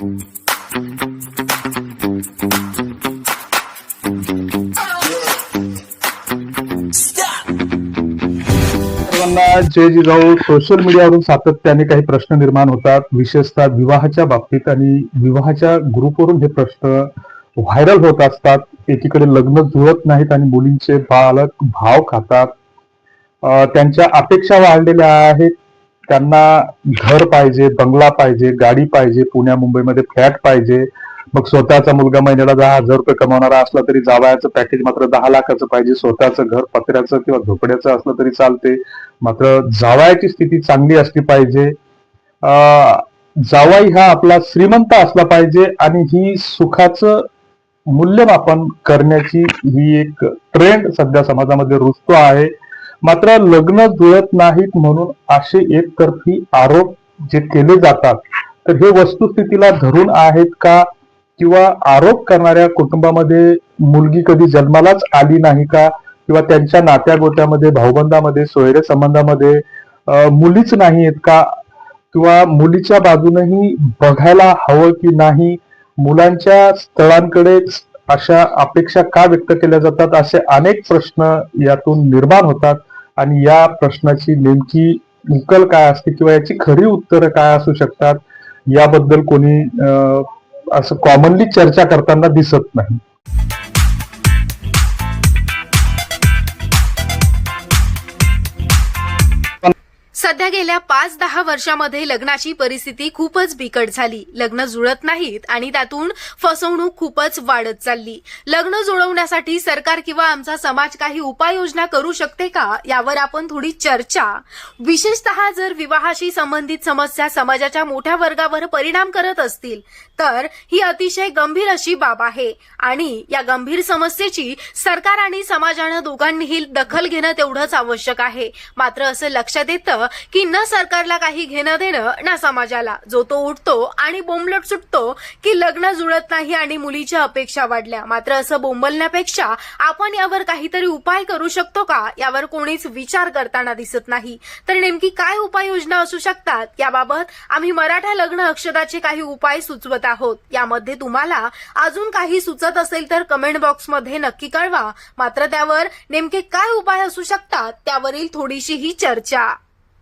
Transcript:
जे जे जिजाऊ. सोशल मीडियावरून सातत्याने काही प्रश्न निर्माण होतात. विशेषतः विवाहाच्या बाबतीत आणि विवाहाच्या ग्रुपवरून हे प्रश्न व्हायरल होत असतात. एकीकडे लग्न जुळत नाहीत आणि मुलींचे बालक भाव खातात. त्यांच्या अपेक्षा वाढलेल्या आहेत. त्यांना घर पाहिजे बंगला पाहिजे गाडी पाहिजे पुण्या मुंबईमध्ये फ्लॅट पाहिजे. मग स्वतःचा मुलगा महिन्याला दहा हजार रुपये कमावणारा असला तरी जावयाचं पॅकेज मात्र दहा लाखाचं पाहिजे. स्वतःचं घर पत्र्याचं किंवा झोपड्याचं असलं तरी चालते. मात्र जावयाची स्थिती चांगली असली पाहिजे. जावाई हा आपला श्रीमंत असला पाहिजे आणि ही सुखाचं मूल्यमापन करण्याची ही एक ट्रेंड सध्या समाजामध्ये रुजतो आहे. मात्र लग्न जुळत नाहीत म्हणून असे एकतर्फी आरोप जे केले जातात. तर हे वस्तुस्थितीला धरून आहेत का? किंवा आरोप करणाऱ्या कुटुंबामध्ये मुलगी कधी जन्मालाच आली नाही का? किंवा त्यांच्या नात्या गोत्यामध्ये भाऊबंदामध्ये सोयरे संबंधामध्ये मुलीच नाही आहेत का? किंवा मुलीच्या बाजूनही बघायला हवं की नाही? मुलांच्या स्थळांकडे अशा अपेक्षा का व्यक्त केल्या जातात? असे अनेक प्रश्न यातून निर्माण होतात. आणि या प्रश्नाची नेमकी उकल काय असते किंवा याची खरी उत्तरं काय असू शकतात याबद्दल कोणी असं कॉमनली चर्चा करताना दिसत नाही. सध्या गेल्या पाच दहा वर्षामध्ये लग्नाची परिस्थिती खूपच बिकट झाली. लग्न जुळत नाहीत आणि त्यातून फसवणूक खूपच वाढत चालली. लग्न जुळवण्यासाठी सरकार किंवा आमचा समाज काही उपाययोजना करू शकते का? यावर आपण थोडी चर्चा. विशेषतः जर विवाहाशी संबंधित समस्या समाजाच्या मोठ्या वर्गावर परिणाम करत असतील तर ही अतिशय गंभीर अशी बाब आहे. आणि या गंभीर समस्येची सरकार आणि समाजानं दोघांनीही दखल घेणं तेवढंच आवश्यक आहे. मात्र असं लक्षात येतं की न सरकारला काही घेणं देणं ना समाजाला. जो तो उठतो आणि बोंबलट सुटतो की लग्न जुळत नाही आणि मुलीच्या अपेक्षा वाढल्या. मात्र असं बोंबलण्यापेक्षा आपण यावर काहीतरी उपाय करू शकतो का? यावर कोणीच विचार करताना दिसत नाही. तर नेमकी काय उपाययोजना असू शकतात? याबाबत आम्ही मराठा लग्न अक्षदाचे काही उपाय सुचवत आहोत. यामध्ये तुम्हाला अजून काही सुचत असेल तर कमेंट बॉक्समध्ये नक्की कळवा. मात्र त्यावर नेमके काय उपाय असू शकतात? त्यावरील थोडीशी ही चर्चा.